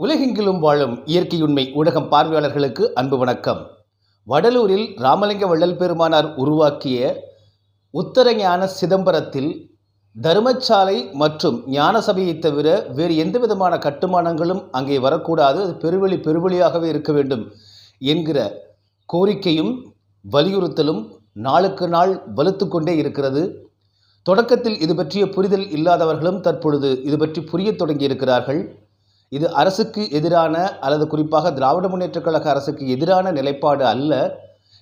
உலகெங்கிலும் வாழும் இயற்கையுண்மை ஊடகம் பார்வையாளர்களுக்கு அன்பு வணக்கம். வடலூரில் ராமலிங்க வள்ளல் பெருமானார் உருவாக்கிய உத்தரஞான சிதம்பரத்தில் தர்மசாலை மற்றும் ஞான சபையை தவிர வேறு எந்த விதமான கட்டுமானங்களும் அங்கே வரக்கூடாது. அது பெருவெளி பெருவெளியாகவே இருக்க வேண்டும் என்கிற கோரிக்கையும் வலியுறுத்தலும் நாளுக்கு நாள் வலுத்து கொண்டே இருக்கிறது. தொடக்கத்தில் இது பற்றிய புரிதல் இல்லாதவர்களும் தற்பொழுது இது பற்றி புரிய தொடங்கியிருக்கிறார்கள். இது அரசுக்கு எதிரான அல்லது குறிப்பாக திராவிட முன்னேற்றக் கழக அரசுக்கு எதிரான நிலைப்பாடு அல்ல.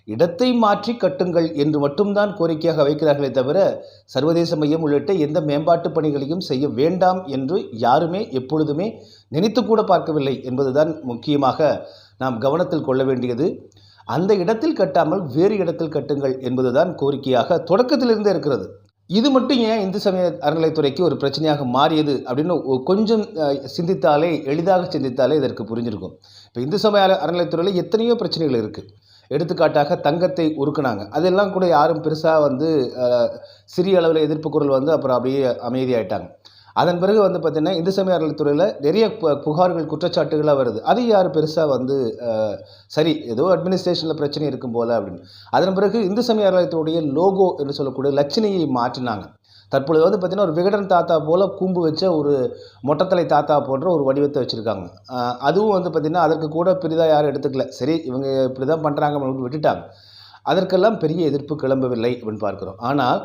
இடத்தை மாற்றி கட்டுங்கள் என்று மட்டும்தான் கோரிக்கையாக வைக்கிறார்களே தவிர சர்வதேச மையம் உள்ளிட்ட எந்த மேம்பாட்டு பணிகளையும் செய்ய வேண்டாம் என்று யாருமே எப்பொழுதுமே நினைத்து கூட பார்க்கவில்லை என்பதுதான் முக்கியமாக நாம் கவனத்தில் கொள்ள வேண்டியது. அந்த இடத்தில் கட்டாமல் வேறு இடத்தில் கட்டுங்கள் என்பதுதான் கோரிக்கையாக தொடக்கத்திலிருந்தே இருக்கிறது. இது மட்டும் ஏன் இந்து சமய அறநிலைத்துறைக்கு ஒரு பிரச்சனையாக மாறியது அப்படின்னு கொஞ்சம் சிந்தித்தாலே எளிதாக சிந்தித்தாலே இதற்கு புரிஞ்சிருக்கும். இப்போ இந்து சமய அற- அறநிலைத்துறையில் எத்தனையோ பிரச்சனைகள் இருக்குது எடுத்துக்காட்டாக தங்கத்தை உருக்குனாங்க. அதெல்லாம் கூட யாரும் பெருசாக வந்து சிறிய அளவில் எதிர்ப்பு குரல் வந்து அப்புறம் அப்படியே அமைதியாயிட்டாங்க. அதன் பிறகு வந்து பார்த்திங்கன்னா இந்து சமய அறநிலைத்துறையில் நிறைய புகார்கள் குற்றச்சாட்டுகளாக வருது. அது யார் பெருசாக வந்து சரி ஏதோ அட்மினிஸ்ட்ரேஷனில் பிரச்சனை இருக்கும் போல் அப்படின்னு. அதன் பிறகு இந்து சமய அறநிலையத்துடைய லோகோ என்று சொல்லக்கூடிய லட்சணியை மாற்றினாங்க. தற்பொழுது வந்து பார்த்திங்கன்னா ஒரு விகடன் தாத்தா போல் கூம்பு வச்ச ஒரு மொட்டத்தலை தாத்தா போன்ற ஒரு வடிவத்தை வச்சுருக்காங்க. அதுவும் வந்து பார்த்திங்கன்னா அதற்கு கூட பெரிதாக யாரும் எடுத்துக்கல. சரி இவங்க இப்படி தான் பண்ணுறாங்க அப்படின்னு விட்டுட்டாங்க. அதற்கெல்லாம் பெரிய எதிர்ப்பு கிளம்பவில்லை அப்படின்னு பார்க்குறோம். ஆனால்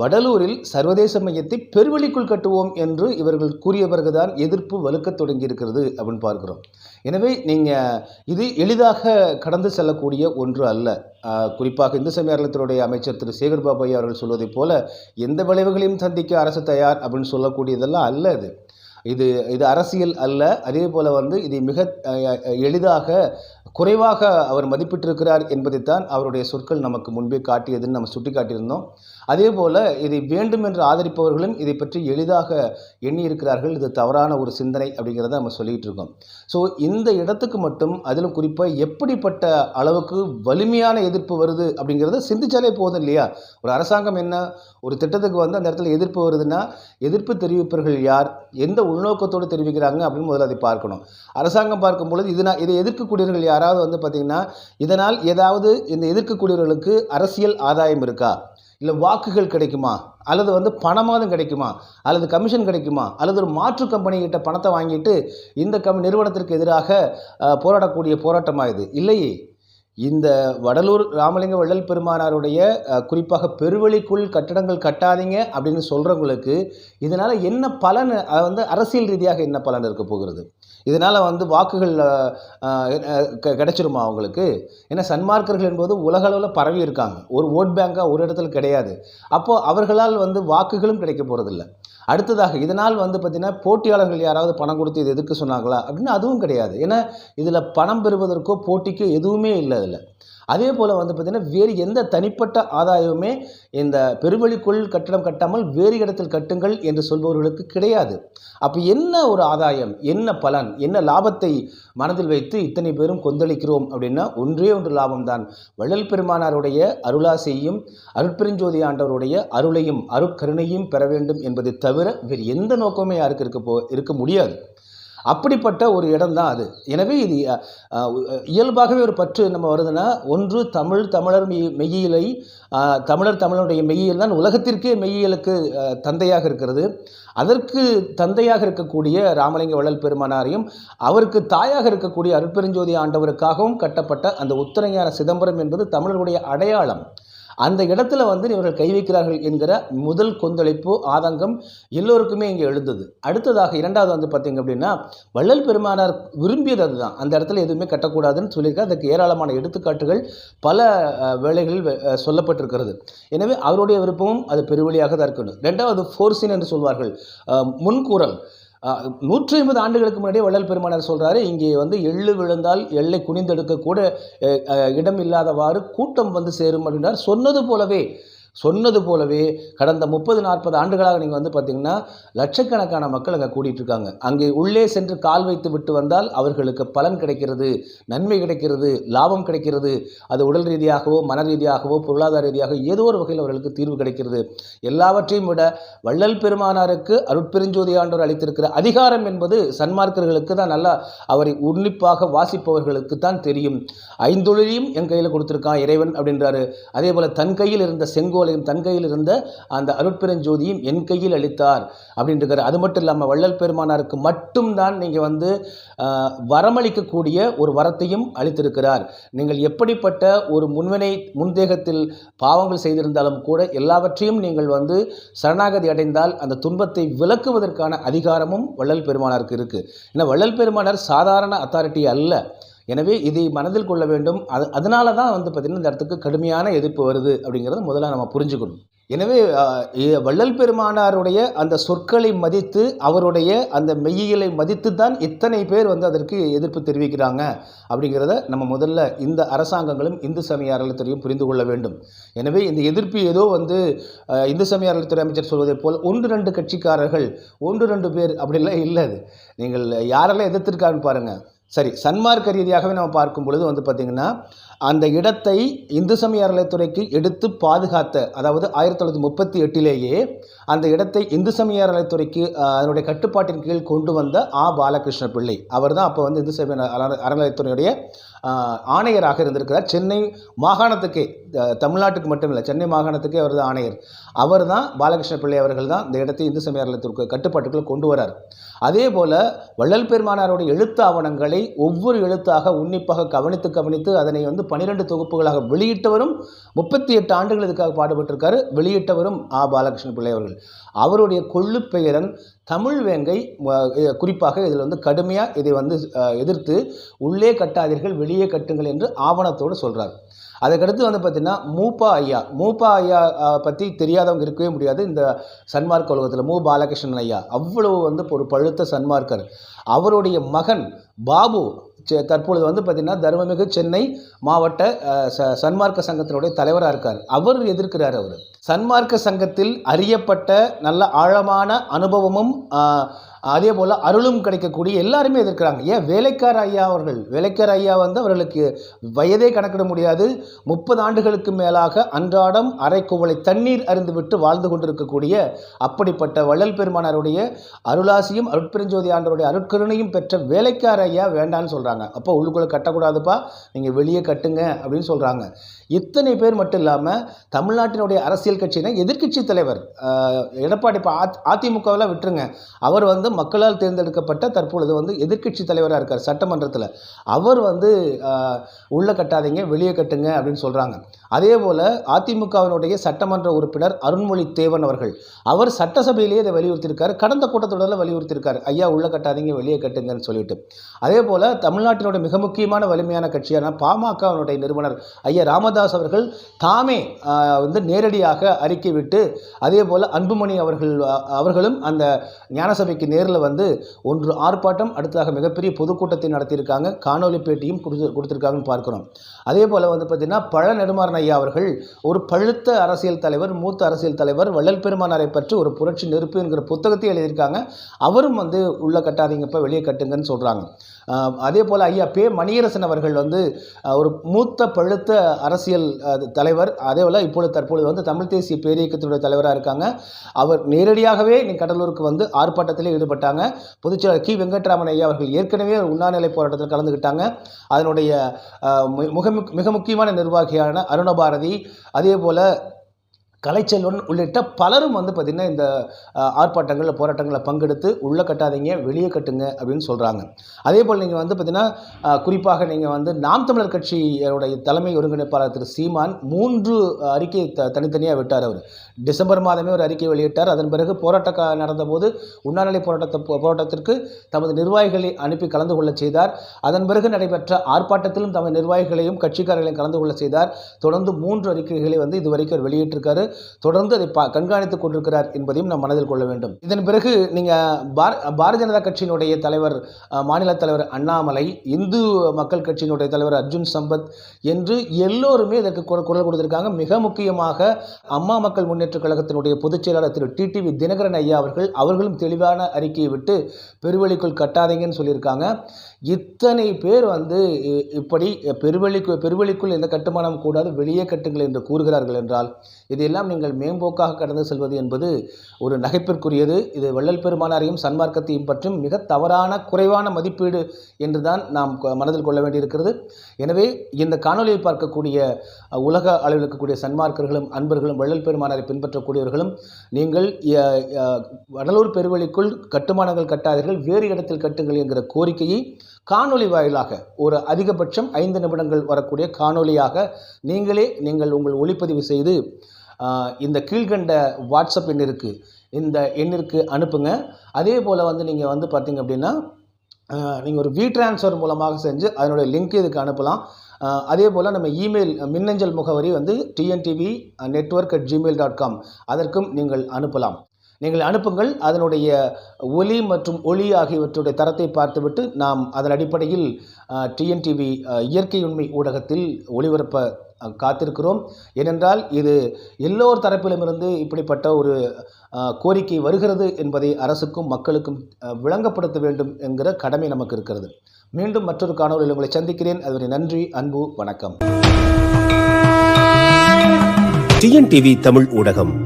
வடலூரில் சர்வதேச மையத்தை பெருவெளிக்குள் கட்டுவோம் என்று இவர்கள் கூறிய பிறகுதான் எதிர்ப்பு வலுக்கத் தொடங்கியிருக்கிறது அப்படின்னு பார்க்கிறோம். எனவே நீங்கள் இது எளிதாக கடந்து செல்லக்கூடிய ஒன்று அல்ல. குறிப்பாக இந்து சமய அறநிலையத்துறையுடைய அமைச்சர் திரு. சேகர் பாபு அவர்கள் சொல்வதைப் போல எந்த விளைவுகளையும் சந்திக்க அரசு தயார் அப்படின்னு சொல்லக்கூடியதெல்லாம் அல்ல இது. இது இது அரசியல் அல்ல. அதே போல் வந்து இதை மிக எளிதாக குறைவாக அவர் மதிப்பிட்டிருக்கிறார் என்பதைத்தான் அவருடைய சொற்கள் நமக்கு முன்பே காட்டியதுன்னு நம்ம சுட்டி காட்டியிருந்தோம் அதே போல் இதை வேண்டும் என்று ஆதரிப்பவர்களும் இதை பற்றி எளிதாக எண்ணியிருக்கிறார்கள். இது தவறான ஒரு சிந்தனை அப்படிங்கிறத நம்ம சொல்லிகிட்டு இருக்கோம் ஸோ இந்த இடத்துக்கு மட்டும் அதிலும் குறிப்பாக எப்படிப்பட்ட அளவுக்கு வலிமையான எதிர்ப்பு வருது அப்படிங்கிறத சிந்திச்சாலே போதும் இல்லையா? ஒரு அரசாங்கம் என்ன? ஒரு திட்டத்துக்கு வந்து அந்த இடத்துல எதிர்ப்பு வருதுன்னா எதிர்ப்பு தெரிவிப்பவர்கள் யார்? எந்த உள்நோக்கத்தோடு தெரிவிக்கிறாங்க அப்படின்னு முதல்ல அதை பார்க்கணும். அரசாங்கம் பார்க்கும் பொழுது இதனால் இதை எதிர்க்கக்கூடியவர்கள் யாராவது வந்து பார்த்திங்கன்னா இதனால் ஏதாவது இந்த எதிர்க்கக்கூடியவர்களுக்கு அரசியல் ஆதாயம் இருக்கா? இல்லை வாக்குகள் கிடைக்குமா? அல்லது வந்து பணமாதம் கிடைக்குமா? அல்லது கமிஷன் கிடைக்குமா? அல்லது ஒரு மாற்று கம்பெனிகிட்ட பணத்தை வாங்கிட்டு இந்த கம் நிறுவனத்திற்கு எதிராக போராடக்கூடிய போராட்டமாக இது? இல்லையே. இந்த வடலூர் ராமலிங்க வள்ளல் பெருமானாருடைய குறிப்பாக பெருவெளிக்குள் கட்டடங்கள் கட்டாதீங்க அப்படின்னு சொல்கிறவங்களுக்கு இதனால் என்ன பலன் அது வந்து அரசியல் ரீதியாக என்ன பலன் இருக்க போகிறது? இதனால் வந்து வாக்குகள் க- கிடைச்சிருமா அவங்களுக்கு? ஏன்னா சன்மார்க்கர்கள் என்பது உலகளவில் பரவி இருக்காங்க. ஒரு ஓட் பேங்காக ஒரு இடத்துல கிடையாது. அப்போது அவர்களால் வந்து வாக்குகளும் கிடைக்க போகிறதில்ல அடுத்ததாக இதனால் வந்து பார்த்திங்கன்னா போட்டியாளர்கள் யாராவது பணம் கொடுத்து இது எதுக்கு சொன்னாங்களா? அப்படின்னு அதுவும் கிடையாது. ஏன்னா இதில் பணம் பெறுவதற்கோ போட்டிக்கோ எதுவுமே இல்லை அதில். அதே போல் வந்து பார்த்திங்கன்னா வேறு எந்த தனிப்பட்ட ஆதாயமுமே இந்த பெருவெளிக்குள் கட்டடம் கட்டாமல் வேறு இடத்தில் கட்டுங்கள் என்று சொல்பவர்களுக்கு கிடையாது. அப்போ என்ன ஒரு ஆதாயம்? என்ன பலன்? என்ன லாபத்தை மனதில் வைத்து இத்தனை பேரும் கொந்தளிக்கிறோம் அப்படின்னா ஒன்றே ஒன்று லாபம்தான். வள்ளல் பெருமானாருடைய அருளாசையும் அருட்பெருஞ்சோதி ஆண்டவருடைய அருளையும் அருட்கருணையும் பெற வேண்டும் என்பதை தவிர வேறு எந்த நோக்கமே யாருக்கு இருக்க போ இருக்க முடியாது. அப்படிப்பட்ட ஒரு இடம் தான் அது. எனவே இது இயல்பாகவே ஒரு பற்று நம்ம வருதுன்னா ஒன்று தமிழ் தமிழர் மெய் மெய்யியலை தமிழர் தமிழனுடைய மெய்யியல் தான் உலகத்திற்கே மெய்யியலுக்கு தந்தையாக இருக்கிறது. அதற்கு தந்தையாக இருக்கக்கூடிய ராமலிங்க வள்ளல் பெருமானாரையும் அவருக்கு தாயாக இருக்கக்கூடிய அருட்பெருஞ்சோதி ஆண்டவருக்காகவும் கட்டப்பட்ட அந்த உத்தரஞான சிதம்பரம் என்பது தமிழருடைய அடையாளம். அந்த இடத்துல வந்து இவர்கள் கை வைக்கிறார்கள் என்கிற முதல் கொந்தளிப்பு ஆதங்கம் எல்லோருக்குமே இங்கே எழுந்தது. அடுத்ததாக இரண்டாவது வந்து பார்த்தீங்க அப்படின்னா வள்ளல் பெருமானார் விரும்பியது அதுதான். அந்த இடத்துல எதுவுமே கட்டக்கூடாதுன்னு சொல்லியிருக்காரு. அதுக்கு ஏராளமான எடுத்துக்காட்டுகள் பல வேலைகளில் வேளைகளில் சொல்லப்பட்டிருக்கிறது. எனவே அவருடைய விருப்பமும் அது பெருவழியாக தான் இருக்கணும். ரெண்டாவது ஃபோர்ஸின் என்று சொல்வார்கள். முன்கூரல் முன்கூறல். நூற்றி ஐம்பது ஆண்டுகளுக்கு முன்னாடியே வள்ளல் பெருமானார் சொல்கிறாரு இங்கே வந்து எள்ளு விழுந்தால் எள்ளை குனிந்தெடுக்க கூட இடம் இல்லாதவாறு கூட்டம் வந்து சேரும் அப்படின்றார். சொன்னது போலவே சொன்னது போலவே கடந்த முப்பது நாற்பது ஆண்டுகளாக நீங்கள் வந்து பார்த்தீங்கன்னா லட்சக்கணக்கான மக்கள் அங்கே கூடிட்டு இருக்காங்க அங்கே உள்ளே சென்று கால் வைத்து விட்டு வந்தால் அவர்களுக்கு பலன் கிடைக்கிறது நன்மை கிடைக்கிறது லாபம் கிடைக்கிறது. அது உடல் ரீதியாகவோ மன ரீதியாகவோ பொருளாதார ரீதியாக ஏதோ ஒரு வகையில் அவர்களுக்கு தீர்வு கிடைக்கிறது. எல்லாவற்றையும் விட வள்ளல் பெருமானாருக்கு அருட்பெருஞ்சோதி ஆண்டவர் அளித்திருக்கிற அதிகாரம் என்பது சன்மார்க்கர்களுக்கு தான் நல்லா அவரை உன்னிப்பாக வாசிப்பவர்களுக்கு தான் தெரியும். ஐந்தொழிலையும் என் கையில் கொடுத்துருக்கான் இறைவன் அப்படின்றாரு. அதே போல் தன் கையில் இருந்த செங்கோல் செங்கோலையும் தன் கையில் இருந்த அந்த அருட்பெருஞ்சோதியும் என் கையில் அளித்தார் அப்படின்ட்டு அது மட்டும் இல்லாமல் வள்ளல் பெருமானாருக்கு மட்டும்தான் நீங்கள் வந்து வரமளிக்கக்கூடிய ஒரு வரத்தையும் அளித்திருக்கிறார். நீங்கள் எப்படிப்பட்ட ஒரு முன்வினை முன்தேகத்தில் பாவங்கள் செய்திருந்தாலும் கூட எல்லாவற்றையும் நீங்கள் வந்து சரணாகதி அடைந்தால் அந்த துன்பத்தை விளக்குவதற்கான அதிகாரமும் வள்ளல் பெருமானாருக்கு இருக்குது ஏன்னா வள்ளல் பெருமானார் சாதாரண அத்தாரிட்டி அல்ல. எனவே இதை மனதில் கொள்ள வேண்டும். அது அதனால தான் வந்து பார்த்திங்கன்னா இந்த இடத்துக்கு கடுமையான எதிர்ப்பு வருது அப்படிங்கிறத முதல்ல நம்ம புரிஞ்சுக்கணும். எனவே வள்ளல் பெருமானாருடைய அந்த சொற்களை மதித்து அவருடைய அந்த மெய்யியலை மதித்து தான் இத்தனை பேர் வந்து அதற்கு எதிர்ப்பு தெரிவிக்கிறாங்க அப்படிங்கிறத நம்ம முதல்ல இந்த அரசாங்கங்களும் இந்து சமய அறநிலைத்துறையும் புரிந்து கொள்ள வேண்டும். எனவே இந்த எதிர்ப்பு ஏதோ வந்து இந்து சமய அறநிலைத்துறை அமைச்சர் சொல்வதைப் போல் ஒன்று ரெண்டு கட்சிக்காரர்கள் ஒன்று ரெண்டு பேர் அப்படிலாம் இல்லை அது. நீங்கள் யாரெல்லாம் எதிர்த்திருக்கான்னு பாருங்கள் சரி சன்மார்க்க ரீதியாகவே நம்ம பார்க்கும் பொழுது வந்து பார்த்திங்கன்னா அந்த இடத்தை இந்து சமய அறநிலைத்துறைக்கு எடுத்து பாதுகாத்த அதாவது ஆயிரத்தி தொள்ளாயிரத்தி முப்பத்தி எட்டிலேயே அந்த இடத்தை இந்து சமய அறநிலைத்துறைக்கு அதனுடைய கட்டுப்பாட்டின் கீழ் கொண்டு வந்த ஆ பாலகிருஷ்ண பிள்ளை. அவர் தான் அப்போ வந்து இந்து சமய அற- அறநிலைத்துறையுடைய ஆணையராக இருந்திருக்கிறார். சென்னை மாகாணத்துக்கே தமிழ்நாட்டுக்கு மட்டும் இல்லை சென்னை மாகாணத்துக்கே அவர் தான் ஆணையர். அவர் தான் பாலகிருஷ்ண பிள்ளை அவர்கள் தான் இந்த இடத்தை இந்து சமய அறநிலையத்திற்கு கட்டுப்பாட்டுக்குள் கொண்டு வரார். அதே போல வள்ளல் பெருமானாருடைய எழுத்து ஆவணங்களை ஒவ்வொரு எழுத்தாக உன்னிப்பாக கவனித்து கவனித்து அதனை வந்து பனிரெண்டு தொகுப்புகளாக வெளியிட்டவரும் முப்பத்தி எட்டு ஆண்டுகள் இதுக்காக பாடுபட்டிருக்காரு. வெளியிட்டவரும் ஆ பாலகிருஷ்ண பிள்ளை அவர்கள். அவருடைய கொள்ளு பெயரன் தமிழ் வேங்கை குறிப்பாக இதில் வந்து கடுமையாக இதை வந்து எதிர்த்து உள்ளே கட்டாதீர்கள் வெளியே கட்டுங்கள் என்று ஆவணத்தோடு சொல்கிறார் அதுக்கடுத்து வந்து பார்த்திங்கன்னா மூப்பா ஐயா. மூப்பா ஐயா பற்றி தெரியாதவங்க இருக்கவே முடியாது. இந்த சன்மார்க் உலகத்தில் மூ. பாலகிருஷ்ணன் ஐயா. அவ்வளவு வந்து ஒரு பழுத்த சன்மார்க்கர். அவருடைய மகன் பாபு தற்பொழுது வந்து பார்த்திங்கன்னா தர்மமிகு சென்னை மாவட்ட ச சன்மார்க்க சங்கத்தினுடைய தலைவராக இருக்கார். அவர் எதிர்க்கிறார் அவர். சன்மார்க்க சங்கத்தில் அறியப்பட்ட நல்ல ஆழமான அனுபவமும் அதே போல் அருளும் கிடைக்கக்கூடிய எல்லாருமே எதிர்க்கிறாங்க. ஏன்? வேலைக்கார ஐயா அவர்கள். வேலைக்கார ஐயா வந்து அவர்களுக்கு வயதே கணக்கிட முடியாது. முப்பது ஆண்டுகளுக்கு மேலாக அன்றாடம் அரை குவளை தண்ணீர் அருந்துவிட்டு வாழ்ந்து கொண்டிருக்கக்கூடிய அப்படிப்பட்ட வள்ளல் பெருமானாருடைய அருளாசியும் அருட்பெருஞ்சோதி ஆண்டருடைய அருட்கருணையும் பெற்ற வேலைக்கார ஐயா வேண்டான்னு சொல்கிறாங்க அப்போ உள்ளுக்குள்ளே கட்டக்கூடாதுப்பா. நீங்கள் வெளியே கட்டுங்க அப்படின்னு சொல்கிறாங்க இத்தனை பேர் மட்டும் இல்லாமல் தமிழ்நாட்டினுடைய அரசியல் கட்சியினர் எதிர்க்கட்சி தலைவர் எடப்பாடி இப்போ அதிமுகவெல்லாம் விட்டுருங்க. அவர் வந்து மக்களால் தேர்ந்தெடுக்கப்பட்ட தற்பொழுது வந்து எதிர்க்கட்சி தலைவராக இருக்கார் சட்டமன்றத்தில். அவர் வந்து உள்ளே உள்ள கட்டாதீங்க வெளியே கட்டுங்க அப்படின்னு சொல்கிறாங்க அதே போல் அதிமுகவினுடைய சட்டமன்ற உறுப்பினர் அருண்மொழி தேவன் அவர்கள் அவர் சட்டசபையிலேயே இதை வலியுறுத்தியிருக்காரு. கடந்த கூட்டத்தொடரில் வலியுறுத்தியிருக்காரு. ஐயா உள்ள கட்டாதீங்க வெளியே கட்டுங்கன்னு சொல்லிட்டு. அதே போல் தமிழ்நாட்டினுடைய மிக முக்கியமான வலிமையான கட்சியான பாமகவினுடைய நிறுவனர் ஐயா ராமதாஸ் அவர்கள் தாமே வந்து நேரடியாக அறிக்கை விட்டு அதே போல் அன்புமணி அவர்கள் அவர்களும் அந்த ஞானசபைக்கு நேரில் வந்து ஒன்று ஆர்ப்பாட்டம் அடுத்ததாக மிகப்பெரிய பொதுக்கூட்டத்தை நடத்தியிருக்காங்க. காணொலி பேட்டியும் கொடுத்து கொடுத்துருக்காங்கன்னு பார்க்குறோம். அதே போல் வந்து பார்த்திங்கன்னா பழ நெடுமாறன் ஐயா அவர்கள் ஒரு பழுத்த அரசியல் தலைவர் மூத்த அரசியல் தலைவர் வள்ளல் பெருமானாரை பற்றி ஒரு புரட்சி நெருப்பு என்கிற புத்தகத்தை எழுதியிருக்காங்க. அவரும் வந்து உள்ள கட்டாதீங்கப்பா வெளியே கட்டுங்கன்னு சொல்கிறாங்க அதே போல் ஐயா பே மணியரசன் அவர்கள் வந்து ஒரு மூத்த பழுத்த அரசியல் தலைவர். அதே போல் இப்பொழுது தற்பொழுது வந்து தமிழ் தேசிய பேரியக்கத்தினுடைய தலைவராக இருக்காங்க. அவர் நேரடியாகவே கடலூருக்கு வந்து ஆர்ப்பாட்டத்தில் ஈடுபட்டாங்க. பொதுச்செயலர் கி. வெங்கட்ராமன் ஐயா அவர்கள் ஏற்கனவே ஒரு உண்ணாநிலை போராட்டத்தில் கலந்துக்கிட்டாங்க அதனுடைய மிக மிக முக்கியமான நிர்வாகியான அருணபாரதி அதே போல் கலைச்செல்வன் உள்ளிட்ட பலரும் வந்து பார்த்திங்கன்னா இந்த ஆர்ப்பாட்டங்களில் போராட்டங்களில் பங்கெடுத்து உள்ளே கட்டாதீங்க வெளியே கட்டுங்க அப்படின்னு சொல்கிறாங்க அதே போல் நீங்கள் வந்து பார்த்திங்கன்னா குறிப்பாக நீங்கள் வந்து நாம் தமிழர் கட்சியோடைய தலைமை ஒருங்கிணைப்பாளர் திரு சீமான் மூன்று அறிக்கை த தனித்தனியாக விட்டார் அவர். டிசம்பர் மாதமே ஒரு அறிக்கை வெளியிட்டார். அதன் பிறகு போராட்ட நடந்தபோது உண்ணாநிலை போராட்டத்தை போராட்டத்திற்கு தமது நிர்வாகிகளை அனுப்பி கலந்து கொள்ள செய்தார். அதன் பிறகு நடைபெற்ற ஆர்ப்பாட்டத்திலும் தமது நிர்வாகிகளையும் கட்சிக்காரர்களையும் கலந்து கொள்ள செய்தார். தொடர்ந்து மூன்று அறிக்கைகளை வந்து இதுவரைக்கும் அவர் வெளியிட்டிருக்காரு. தொடர்ந்து அதை பா கண்காணித்துக் கொண்டிருக்கிறார் என்பதையும் நாம் மனதில் கொள்ள வேண்டும். இதன் பிறகு நீங்கள் பார பாரதிய ஜனதா கட்சியினுடைய தலைவர் மாநில தலைவர் அண்ணாமலை இந்து மக்கள் கட்சியினுடைய தலைவர் அர்ஜுன் சம்பத் என்று எல்லோருமே இதற்கு குரல் குரல் கொடுத்திருக்காங்க. மிக முக்கியமாக அம்மா மக்கள் முன்னேற்ற கழகத்தினுடைய பொதுச் செயலாளர் திரு டிடிவி தினகரன் ஐயா அவர்கள் அவர்களும் தெளிவான அறிக்கையை விட்டு பெருவெளிக்குள் கட்டாதீங்கன்னு சொல்லியிருக்காங்க. இத்தனை பேர் வந்து இ- இப்படி பெருவெளிக்கு பெருவெளிக்குள் எந்த கட்டுமானம் கூடாது வெளியே கட்டுங்கள் என்று கூறுகிறார்கள் என்றால் இதையெல்லாம் நீங்கள் மேம்போக்காக கடந்து செல்வது என்பது ஒரு நகைப்பிற்குரியது. இது வள்ளல் பெருமானாரையும் சன்மார்க்கத்தையும் பற்றும் மிக தவறான குறைவான மதிப்பீடு என்று தான் நாம் கொ- மனதில் கொள்ள வேண்டியிருக்கிறது. எனவே இந்த காணொலியை பார்க்கக்கூடிய உலக அளவில் இருக்கக்கூடிய சன்மார்க்கர்களும் அன்பர்களும் வள்ளல் பெருமானாரை பின்பற்றக்கூடியவர்களும் நீங்கள் வடலூர் பெருவெளிக்குள் கட்டுமானங்கள் கட்டாதீர்கள் வேறு இடத்தில் கட்டுங்கள் என்கிற கோரிக்கையை காணொளி வாயிலாக ஒரு அதிகபட்சம் ஐந்து நிமிடங்கள் வரக்கூடிய காணொளியாக நீங்களே நீங்கள் உங்கள் ஒளிப்பதிவு செய்து இந்த கீழ்கண்ட வாட்ஸ்அப் எண்ணிற்கு இந்த எண்ணிற்கு அனுப்புங்க. அதே போல் வந்து நீங்கள் வந்து பார்த்தீங்க அப்படின்னா நீங்கள் ஒரு வி ட்ரான்ஸ்ஃபர் மூலமாக செஞ்சு அதனுடைய லிங்க் இதுக்கு அனுப்பலாம். அதே போல் நம்ம இமெயில் மின்னஞ்சல் முகவரி வந்து TNTV network at Gmail dot com அதற்கும் நீங்கள் அனுப்பலாம். நீங்கள் அனுப்புங்கள். அதனுடைய ஒலி மற்றும் ஒளி ஆகியவற்றுடைய தரத்தை பார்த்துவிட்டு நாம் அதன் அடிப்படையில் டிஎன்டிவி இயற்கை உண்மை ஊடகத்தில் ஒளிபரப்ப காத்திருக்கிறோம். ஏனென்றால் இது எல்லோர் தரப்பிலுமிருந்து இப்படிப்பட்ட ஒரு கோரிக்கை வருகிறது என்பதை அரசுக்கும் மக்களுக்கும் விளங்கப்படுத்த வேண்டும் என்கிற கடமை நமக்கு இருக்கிறது. மீண்டும் மற்றொரு காணொலியில் உங்களை சந்திக்கிறேன். அதுவரை நன்றி அன்பு வணக்கம். டிஎன்டிவி தமிழ் ஊடகம்.